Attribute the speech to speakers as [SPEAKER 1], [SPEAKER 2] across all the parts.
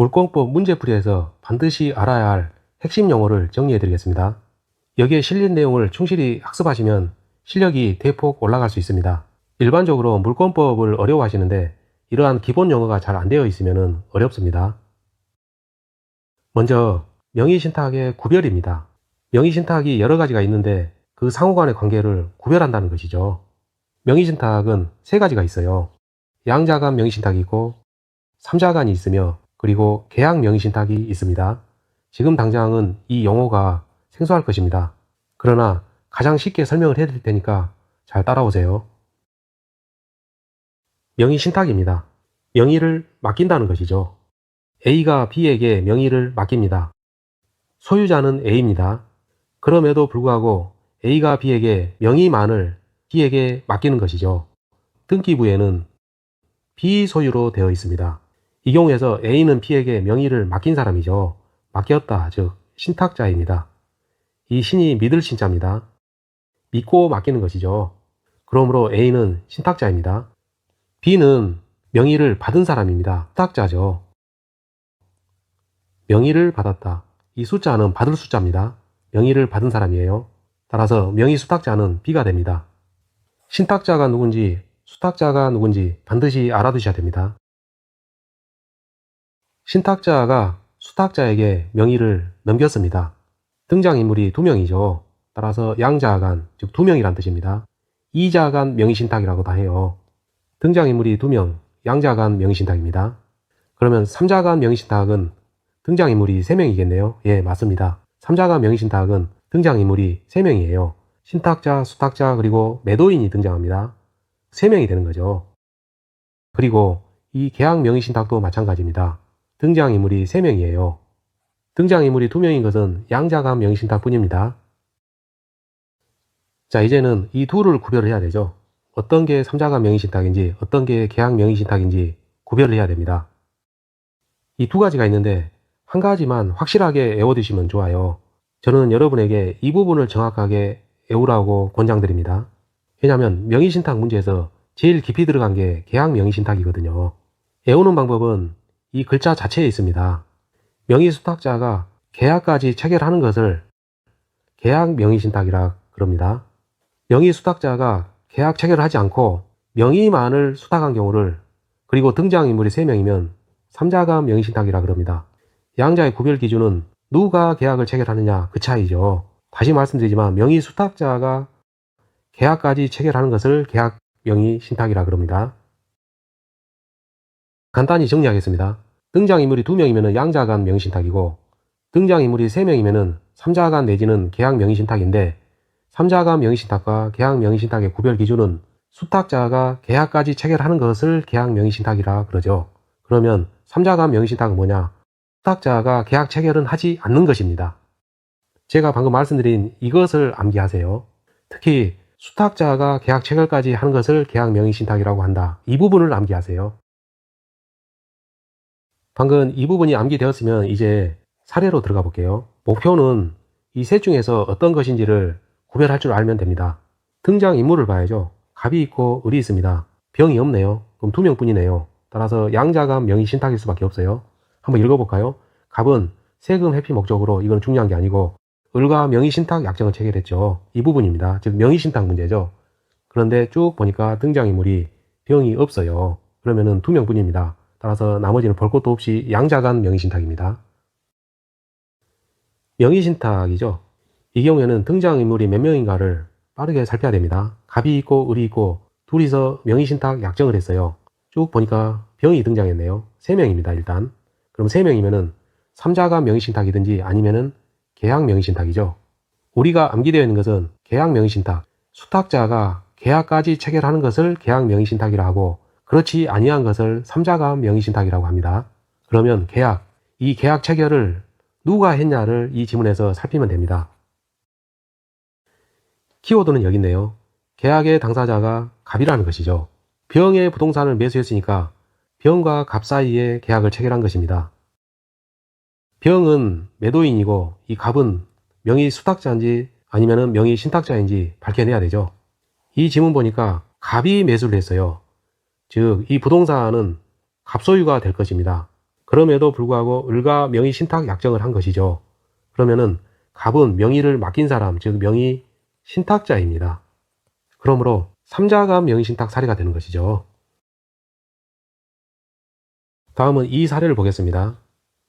[SPEAKER 1] 물권법 문제풀이에서 반드시 알아야 할 핵심 용어를 정리해 드리겠습니다. 여기에 실린 내용을 충실히 학습하시면 실력이 대폭 올라갈 수 있습니다. 일반적으로 물권법을 어려워하시는데 이러한 기본 용어가 잘 안 되어 있으면 어렵습니다. 먼저 명의신탁의 구별입니다. 명의신탁이 여러 가지가 있는데 그 상호 간의 관계를 구별한다는 것이죠. 명의신탁은 세 가지가 있어요. 양자 간 명의신탁이 있고 삼자 간이 있으며 그리고 계약 명의신탁이 있습니다. 지금 당장은 이 용어가 생소할 것입니다. 그러나 가장 쉽게 설명을 해드릴 테니까 잘 따라오세요. 명의신탁입니다. 명의를 맡긴다는 것이죠. A가 B에게 명의를 맡깁니다. 소유자는 A입니다. 그럼에도 불구하고 A가 B에게 명의만을 B에게 맡기는 것이죠. 등기부에는 비소유로 되어 있습니다. 이 경우에서 A는 B에게 명의를 맡긴 사람이죠. 맡겼다, 즉 신탁자입니다. 이 신이 믿을 신자입니다. 믿고 맡기는 것이죠. 그러므로 A는 신탁자입니다. B는 명의를 받은 사람입니다. 수탁자죠. 명의를 받았다. 이 숫자는 받을 숫자입니다. 명의를 받은 사람이에요. 따라서 명의 수탁자는 B가 됩니다. 신탁자가 누군지 수탁자가 누군지 반드시 알아두셔야 됩니다. 신탁자가 수탁자에게 명의를 넘겼습니다. 등장인물이 두 명이죠. 따라서 양자간, 즉 두 명이란 뜻입니다. 이자간 명의신탁이라고 다 해요. 등장인물이 두 명, 양자간 명의신탁입니다. 그러면 삼자간 명의신탁은 등장인물이 세 명이겠네요. 예, 맞습니다. 삼자간 명의신탁은 등장인물이 세 명이에요. 신탁자, 수탁자, 그리고 매도인이 등장합니다. 세 명이 되는 거죠. 그리고 이 계약 명의신탁도 마찬가지입니다. 등장인물이 세 명이에요. 등장인물이 두 명인 것은 양자간 명의신탁 뿐입니다. 자, 이제는 이 둘을 구별을 해야 되죠. 어떤 게 삼자간 명의신탁인지, 어떤 게 계약 명의신탁인지 구별을 해야 됩니다. 이 두 가지가 있는데, 한 가지만 확실하게 외워두시면 좋아요. 저는 여러분에게 이 부분을 정확하게 외우라고 권장드립니다. 왜냐하면 명의신탁 문제에서 제일 깊이 들어간 게 계약 명의신탁이거든요. 외우는 방법은 이 글자 자체에 있습니다. 명의수탁자가 계약까지 체결하는 것을 계약 명의신탁이라 그럽니다. 명의수탁자가 계약 체결을 하지 않고 명의만을 수탁한 경우를 그리고 등장인물이 3명이면 삼자간 명의신탁이라 그럽니다. 양자의 구별 기준은 누가 계약을 체결하느냐 그 차이죠. 다시 말씀드리지만 명의수탁자가 계약까지 체결하는 것을 계약 명의신탁이라 그럽니다. 간단히 정리하겠습니다. 등장인물이 2명이면 양자간 명의신탁이고 등장인물이 3명이면 삼자간 내지는 계약 명의신탁인데 삼자간 명의신탁과 계약 명의신탁의 구별 기준은 수탁자가 계약까지 체결하는 것을 계약 명의신탁이라 그러죠. 그러면 삼자간 명의신탁은 뭐냐? 수탁자가 계약 체결은 하지 않는 것입니다. 제가 방금 말씀드린 이것을 암기하세요. 특히 수탁자가 계약 체결까지 하는 것을 계약 명의신탁이라고 한다. 이 부분을 암기하세요. 방금 이 부분이 암기되었으면 이제 사례로 들어가 볼게요. 목표는 이 셋 중에서 어떤 것인지를 구별할 줄 알면 됩니다. 등장 인물을 봐야죠. 갑이 있고 을이 있습니다. 병이 없네요. 그럼 두 명뿐이네요. 따라서 양자간 명의 신탁일 수밖에 없어요. 한번 읽어볼까요? 갑은 세금 회피 목적으로 이건 중요한 게 아니고 을과 명의 신탁 약정을 체결했죠. 이 부분입니다. 즉 명의 신탁 문제죠. 그런데 쭉 보니까 등장 인물이 병이 없어요. 그러면은 두 명뿐입니다. 따라서 나머지는 볼 것도 없이 양자간 명의신탁입니다. 명의신탁이죠. 이 경우에는 등장인물이 몇 명인가를 빠르게 살펴야 됩니다. 갑이 있고 을이 있고 둘이서 명의신탁 약정을 했어요. 쭉 보니까 병이 등장했네요. 3명입니다, 일단. 그럼 3명이면은 3자간 명의신탁이든지 아니면은 계약 명의신탁이죠. 우리가 암기되어 있는 것은 계약 명의신탁, 수탁자가 계약까지 체결하는 것을 계약 명의신탁이라 하고 그렇지 아니한 것을 삼자간 명의신탁이라고 합니다. 그러면 계약, 이 계약 체결을 누가 했냐를 이 지문에서 살피면 됩니다. 키워드는 여기 있네요. 계약의 당사자가 갑이라는 것이죠. 병의 부동산을 매수했으니까 병과 갑 사이에 계약을 체결한 것입니다. 병은 매도인이고 이 갑은 명의 수탁자인지 아니면 명의 신탁자인지 밝혀내야 되죠. 이 지문 보니까 갑이 매수를 했어요. 즉, 이 부동산은 갑소유가 될 것입니다. 그럼에도 불구하고 을과 명의 신탁 약정을 한 것이죠. 그러면은 갑은 명의를 맡긴 사람, 즉 명의 신탁자입니다. 그러므로 삼자갑 명의 신탁 사례가 되는 것이죠. 다음은 이 사례를 보겠습니다.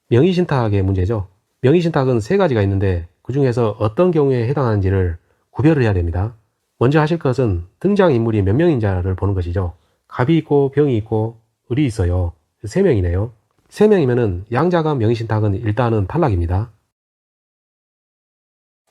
[SPEAKER 1] 명의 신탁의 문제죠. 명의 신탁은 세 가지가 있는데 그 중에서 어떤 경우에 해당하는지를 구별을 해야 됩니다. 먼저 하실 것은 등장 인물이 몇 명인지를 보는 것이죠. 갑이 있고 병이 있고 을이 있어요. 세 명이네요. 세 명이면은 양자간 명의신탁은 일단은 탈락입니다.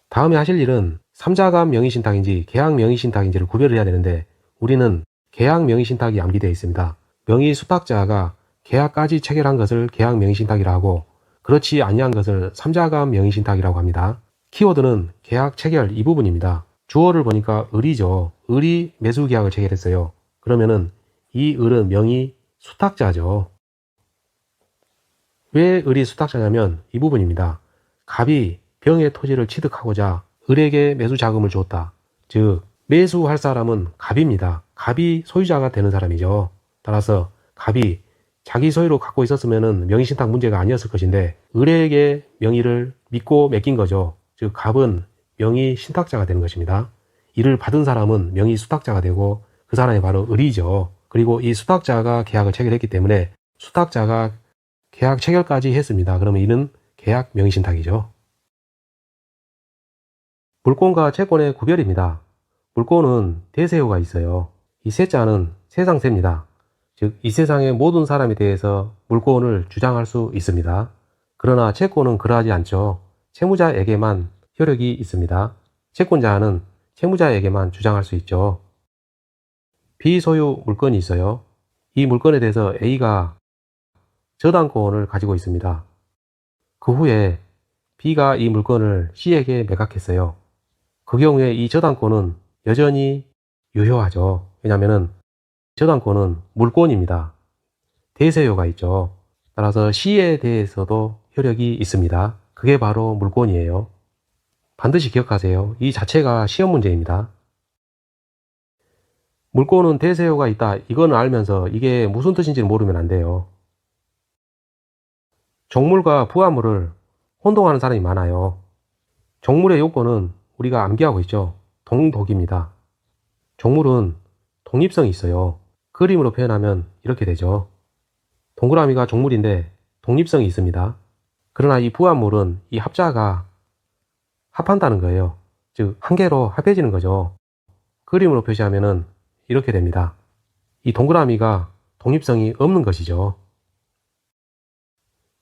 [SPEAKER 1] 다음에 하실 일은 삼자간 명의신탁인지 계약 명의신탁인지를 구별을 해야 되는데 우리는 계약 명의신탁이 암기되어 있습니다. 명의 수탁자가 계약까지 체결한 것을 계약 명의신탁이라 하고 그렇지 아니한 것을 삼자간 명의신탁이라고 합니다. 키워드는 계약 체결 이 부분입니다. 주어를 보니까 을이죠. 을이 매수 계약을 체결했어요. 그러면은 이 을은 명의 수탁자죠. 왜 을이 수탁자냐면 이 부분입니다. 갑이 병의 토지를 취득하고자 을에게 매수 자금을 줬다. 즉 매수할 사람은 갑입니다. 갑이 소유자가 되는 사람이죠. 따라서 갑이 자기 소유로 갖고 있었으면 명의신탁 문제가 아니었을 것인데 을에게 명의를 믿고 맡긴 거죠. 즉 갑은 명의 신탁자가 되는 것입니다. 이를 받은 사람은 명의 수탁자가 되고 그 사람이 바로 을이죠. 그리고 이 수탁자가 계약을 체결했기 때문에 수탁자가 계약 체결까지 했습니다. 그러면 이는 계약 명의신탁이죠. 물권과 채권의 구별입니다. 물권은 대세효가 있어요. 이 세자는 세상세입니다. 즉, 이 세상의 모든 사람에 대해서 물권을 주장할 수 있습니다. 그러나 채권은 그러하지 않죠. 채무자에게만 효력이 있습니다. 채권자는 채무자에게만 주장할 수 있죠. 비소유 물건이 있어요. 이 물건에 대해서 A가 저당권을 가지고 있습니다. 그 후에 B가 이 물건을 C에게 매각했어요. 그 경우에 이 저당권은 여전히 유효하죠. 왜냐하면 저당권은 물권입니다. 대세효가 있죠. 따라서 C에 대해서도 효력이 있습니다. 그게 바로 물권이에요. 반드시 기억하세요. 이 자체가 시험 문제입니다. 물권은 대세효가 있다. 이건 알면서 이게 무슨 뜻인지 모르면 안 돼요. 종물과 부하물을 혼동하는 사람이 많아요. 종물의 요건은 우리가 암기하고 있죠. 동독입니다. 종물은 독립성이 있어요. 그림으로 표현하면 이렇게 되죠. 동그라미가 종물인데 독립성이 있습니다. 그러나 이 부합물은 이 합자가 합한다는 거예요. 즉, 한 개로 합해지는 거죠. 그림으로 표시하면은 이렇게 됩니다. 이 동그라미가 독립성이 없는 것이죠.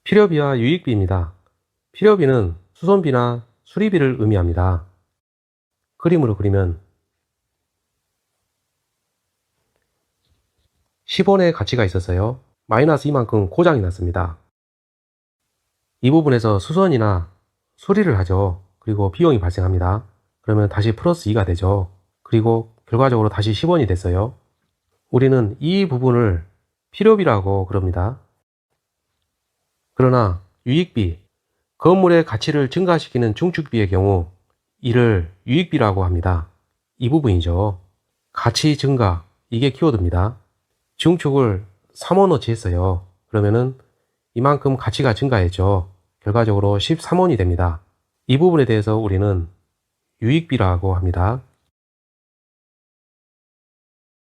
[SPEAKER 1] 필요비와 유익비입니다. 필요비는 수선비나 수리비를 의미합니다. 그림으로 그리면 10원의 가치가 있었어요. 마이너스 이만큼 고장이 났습니다. 이 부분에서 수선이나 수리를 하죠. 그리고 비용이 발생합니다. 그러면 다시 플러스 2가 되죠. 그리고 결과적으로 다시 10원이 됐어요. 우리는 이 부분을 필요비라고 그럽니다. 그러나 유익비, 건물의 가치를 증가시키는 중축비의 경우 이를 유익비라고 합니다. 이 부분이죠. 가치 증가, 이게 키워드입니다. 중축을 3원어치 했어요. 그러면은 이만큼 가치가 증가했죠. 결과적으로 13원이 됩니다. 이 부분에 대해서 우리는 유익비라고 합니다.